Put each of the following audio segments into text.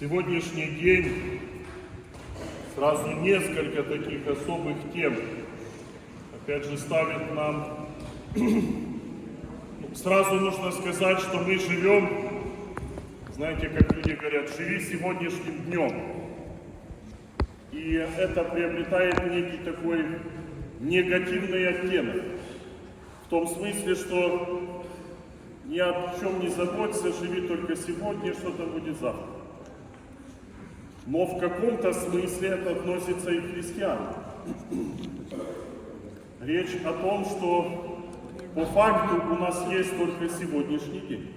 Сегодняшний день сразу несколько таких особых тем. Опять же, ставит нам... Ну, Сразу нужно сказать, что мы живем, знаете, как люди говорят, живи сегодняшним днем. И это приобретает некий такой негативный оттенок. В том смысле, что ни о чем не заботься, живи только сегодня, что-то будет завтра. Но в каком-то смысле это относится и к христианам. Речь о том, что по факту у нас есть только сегодняшний день.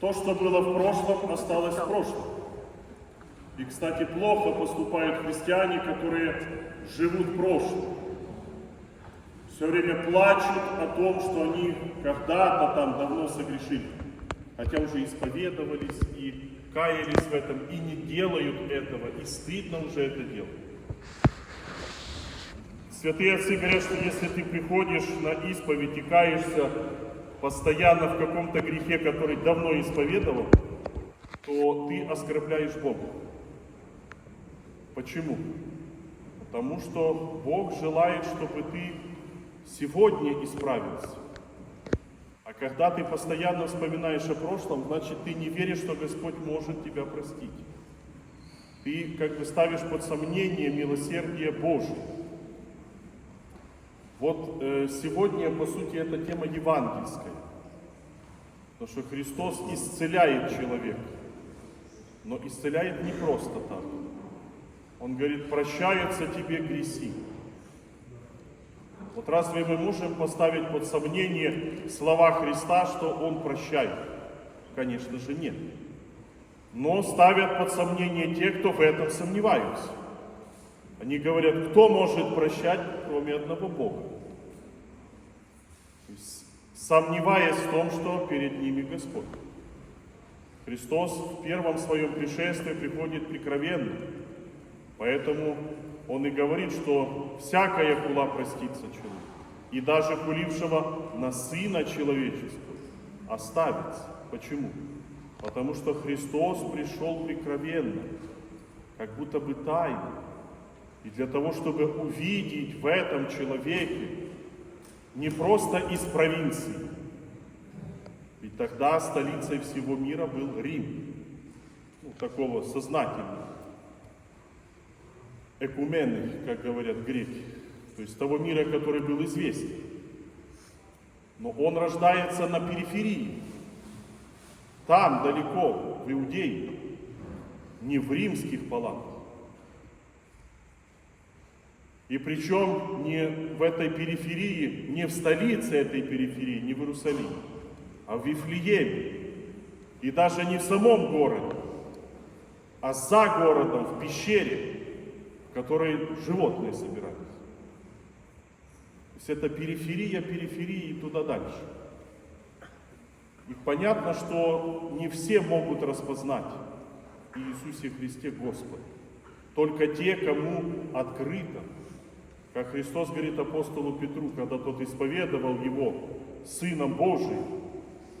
То, что было в прошлом, осталось в прошлом. И, кстати, плохо поступают христиане, которые живут прошлым. Все время плачут о том, что они когда-то там давно согрешили. Хотя уже исповедовались и каялись в этом, и не делают этого, и стыдно уже это делать. Святые отцы говорят, что если ты приходишь на исповедь и каешься постоянно в каком-то грехе, который давно исповедовал, то ты оскорбляешь Бога. Почему? Потому что Бог желает, чтобы ты сегодня исправился. Когда ты постоянно вспоминаешь о прошлом, значит ты не веришь, что Господь может тебя простить. Ты как бы ставишь под сомнение милосердие Божие. Вот э, сегодня, по сути, это тема евангельская. Потому что Христос исцеляет человека. Но исцеляет не просто так. Он говорит, прощаются тебе греси. Вот разве мы можем поставить под сомнение слова Христа, что Он прощает? Конечно же нет. Но ставят под сомнение те, кто в этом сомневаются. Они говорят, кто может прощать, кроме одного Бога? Сомневаясь в том, что перед ними Господь. Христос в первом своем пришествии приходит прикровенно. Поэтому Он и говорит, что всякая хула простится человеку. И даже хулившего на Сына Человеческого оставится. Почему? Потому что Христос пришел прикровенно, как будто бы тайно. И для того, чтобы увидеть в этом человеке не просто из провинции, ведь тогда столицей всего мира был Рим, ну, такого сознательного, экумены, как говорят греки, то есть того мира, который был известен. Но он рождается на периферии, там, далеко, в Иудее, не в римских палатах. И причем не в этой периферии, не в столице этой периферии, не в Иерусалиме, а в Вифлееме. И даже не в самом городе, а за городом, в пещере, в которой животные собирались. То есть это периферия периферии и туда дальше. И понятно, что не все могут распознать Иисусе Христе Господа. Только те, кому открыто. Как Христос говорит апостолу Петру, когда тот исповедовал его Сыном Божиим,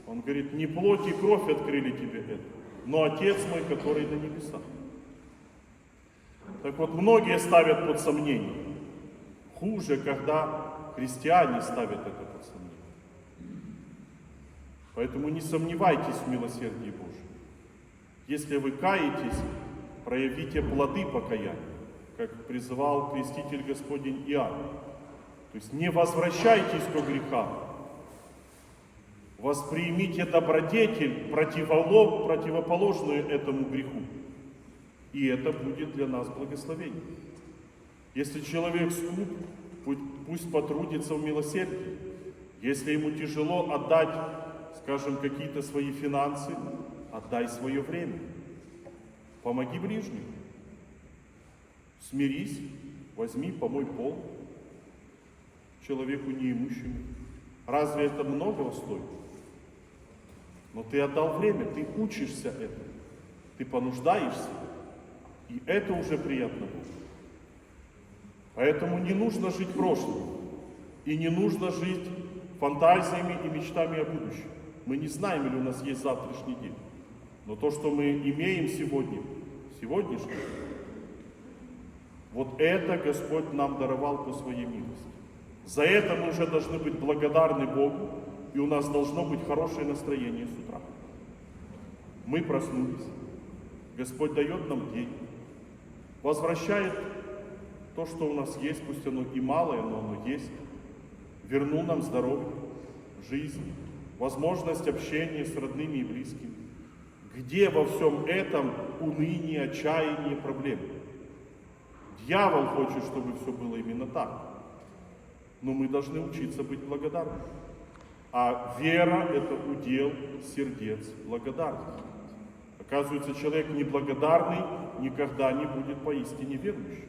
он говорит, не плоть и кровь открыли тебе это, но Отец мой, который на небесах. Так вот, многие ставят под сомнение. Хуже, когда христиане ставят это под сомнение. Поэтому не сомневайтесь в милосердии Божьем. Если вы каетесь, проявите плоды покаяния, как призывал креститель Господень Иоанн. То есть не возвращайтесь к грехам, воспримите добродетель, противоположную этому греху. И это будет для нас благословение. Если человек скуп, пусть потрудится в милосердии. Если ему тяжело отдать, скажем, какие-то свои финансы, отдай свое время. Помоги ближнему. Смирись, возьми, помой пол человеку неимущему. Разве это многого стоит? Но ты отдал время, ты учишься этому, ты понуждаешься, и это уже приятно Богу. Поэтому не нужно жить прошлым, и не нужно жить фантазиями и мечтами о будущем. Мы не знаем, или у нас есть завтрашний день. Но то, что мы имеем сегодня, сегодняшний, вот это Господь нам даровал по своей милости. За это мы уже должны быть благодарны Богу, и у нас должно быть хорошее настроение с утра. Мы проснулись, Господь дает нам день, возвращает то, что у нас есть, пусть оно и малое, но оно есть, вернул нам здоровье, жизнь, возможность общения с родными и близкими. Где во всем этом уныние, отчаяние, проблемы? Дьявол хочет, чтобы все было именно так. Но мы должны учиться быть благодарными. А вера – это удел сердец благодарных. Оказывается, человек неблагодарный никогда не будет поистине верующим.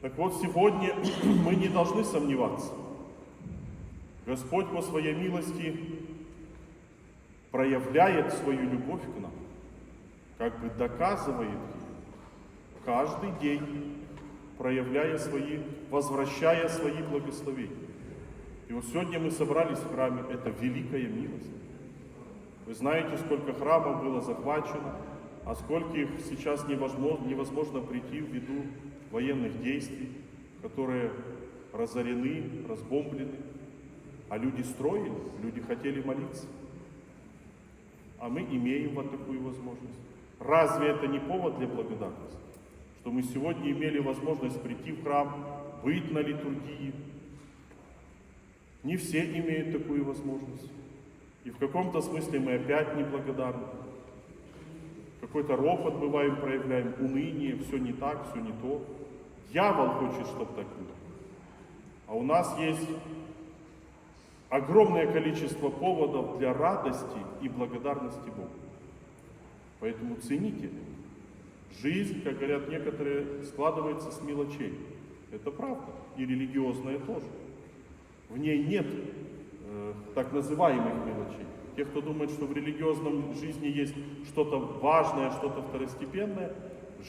Так вот, сегодня мы не должны сомневаться. Господь по своей милости проявляет свою любовь к нам, как бы доказывает каждый день, проявляя свои, возвращая свои благословения. И вот сегодня мы собрались в храме, это великая милость. Вы знаете, сколько храмов было захвачено, а скольких сейчас невозможно, невозможно прийти ввиду военных действий, которые разорены, разбомблены. А люди строили, люди хотели молиться. А мы имеем вот такую возможность. Разве это не повод для благодарности? Что мы сегодня имели возможность прийти в храм, быть на литургии. Не все имеют такую возможность. И в каком-то смысле мы опять неблагодарны. Какой-то ропот бываем, проявляем, уныние, все не так, все не то. Дьявол хочет, чтобы так было. А у нас есть огромное количество поводов для радости и благодарности Богу. Поэтому цените. Жизнь, как говорят некоторые, складывается с мелочей. Это правда. И религиозная тоже. В ней нет э, так называемых мелочей. Те, кто думает, что в религиозном жизни есть что-то важное, что-то второстепенное,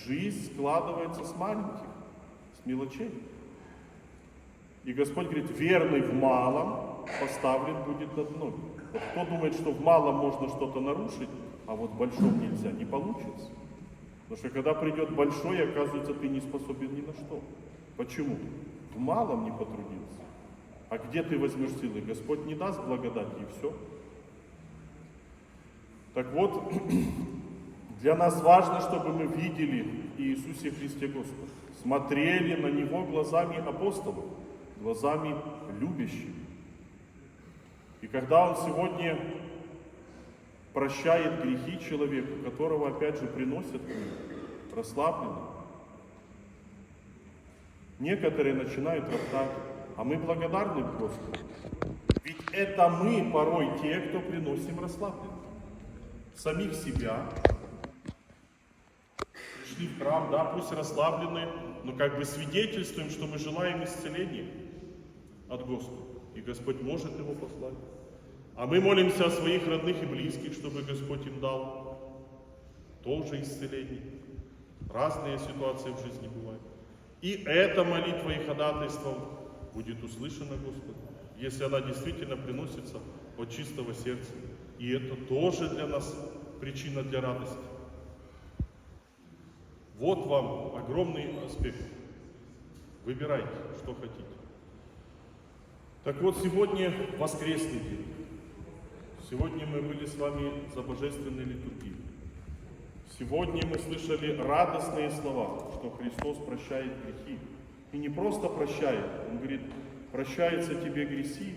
жизнь складывается с маленьких, с мелочей. И Господь говорит, верный в малом поставлен будет над многим. Кто думает, что в малом можно что-то нарушить, а вот в большом нельзя, не получится. Потому что когда придет большой, оказывается, ты не способен ни на что. Почему? В малом не потрудился. А где ты возьмешь силы? Господь не даст благодати, и все. Так вот, для нас важно, чтобы мы видели Иисусе Христе Господа, смотрели на Него глазами апостолов, глазами любящими. И когда Он сегодня прощает грехи человеку, которого опять же приносят к нему, расслабленно, некоторые начинают роптать, а мы благодарны Господу. Ведь это мы порой те, кто приносим расслабленно. Самих себя. Пришли в храм, да, пусть расслабленные, но как бы свидетельствуем, что мы желаем исцеления от Господа. И Господь может его послать. А мы молимся о своих родных и близких, чтобы Господь им дал тоже исцеление. Разные ситуации в жизни бывают. И эта молитва и ходатайство будет услышана Господом, если она действительно приносится от чистого сердца. И это тоже для нас причина для радости. Вот вам огромный аспект. Выбирайте, что хотите. Так вот, сегодня воскресный день. Сегодня мы были с вами за божественной литургией. Сегодня мы слышали радостные слова, что Христос прощает грехи. И не просто прощает, Он говорит, прощается тебе греси,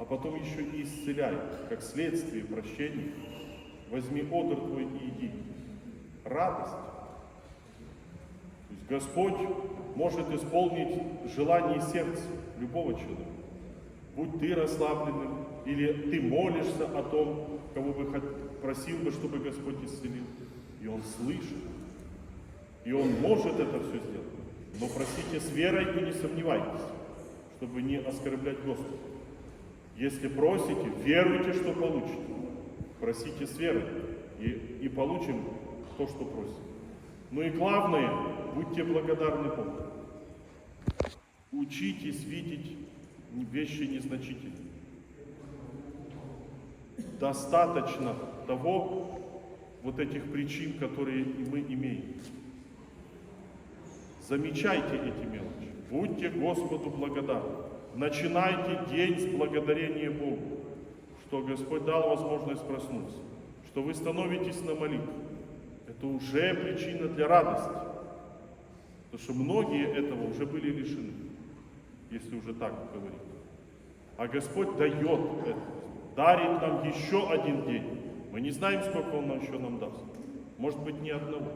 а потом еще и исцеляет, как следствие прощения. Возьми одр твой и иди. Радость. То есть Господь может исполнить желание сердца любого человека. Будь ты расслабленным, или ты молишься о том, кого бы просил бы, чтобы Господь исцелил. И Он слышит. И Он может это все сделать. Но просите с верой и не сомневайтесь, чтобы не оскорблять Господа. Если просите, веруйте, что получите. Просите с верой и, и получим то, что просим. Ну и главное, будьте благодарны Богу. Учитесь видеть вещи незначительные. Достаточно того, вот этих причин, которые мы имеем. Замечайте эти мелочи. Будьте Господу благодарны. Начинайте день с благодарения Богу, что Господь дал возможность проснуться, что вы становитесь на молитву. Это уже причина для радости. Потому что многие этого уже были лишены, если уже так говорить. А Господь дает это, дарит нам еще один день. Мы не знаем, сколько Он нам еще нам даст. Может быть, ни одного.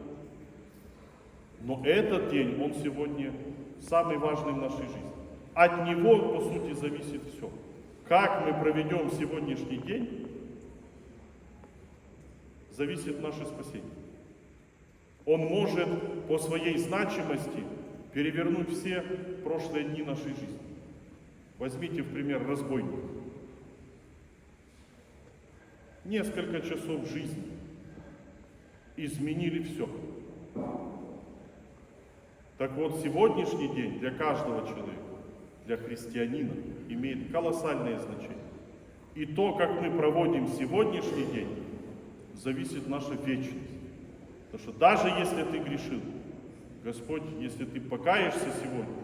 Но этот день, он сегодня самый важный в нашей жизни. От него, по сути, зависит все. Как мы проведем сегодняшний день, зависит наше спасение. Он может по своей значимости перевернуть все прошлые дни нашей жизни. Возьмите в пример разбойника. Несколько часов жизни изменили все. Так вот, сегодняшний день для каждого человека, для христианина, имеет колоссальное значение. И то, как мы проводим сегодняшний день, зависит наша вечность. Потому что даже если ты грешил, Господь, если ты покаешься сегодня,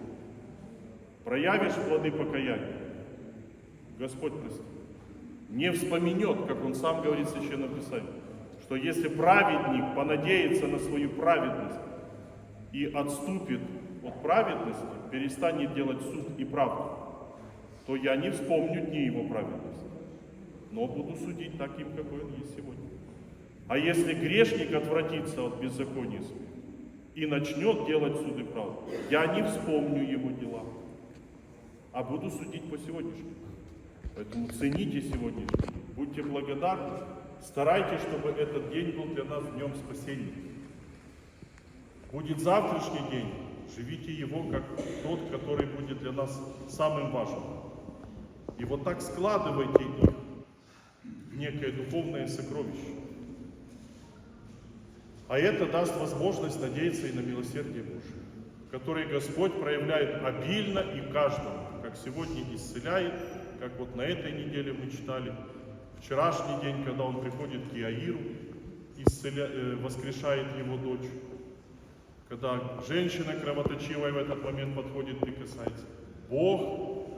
проявишь плоды покаяния, Господь простит. Не вспомнет, как Он сам говорит в Священном Писании, что если праведник понадеется на свою праведность и отступит от праведности, перестанет делать суд и правду, то я не вспомню дни его праведности, но буду судить таким, какой он есть сегодня. А если грешник отвратится от беззакония своих и начнет делать суд и правду, я не вспомню его дела, а буду судить по сегодняшнему. Поэтому цените сегодняшний будьте благодарны, старайтесь, чтобы этот день был для нас днем спасения. Будет завтрашний день, живите его как тот, который будет для нас самым важным. И вот так складывайте их в некое духовное сокровище. А это даст возможность надеяться и на милосердие Божие, которое Господь проявляет обильно и каждому, как сегодня исцеляет, как вот на этой неделе мы читали, вчерашний день, когда он приходит к Иаиру, исцеля... э, воскрешает его дочь, когда женщина кровоточивая в этот момент подходит и касается. Бог,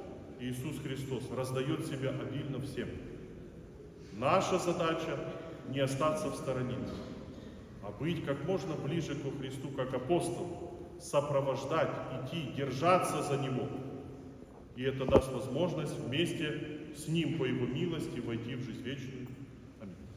Иисус Христос, раздает себя обильно всем. Наша задача не остаться в стороне, а быть как можно ближе к Христу, как апостол, сопровождать, идти, держаться за Него. И это даст возможность вместе с Ним по Его милости войти в жизнь вечную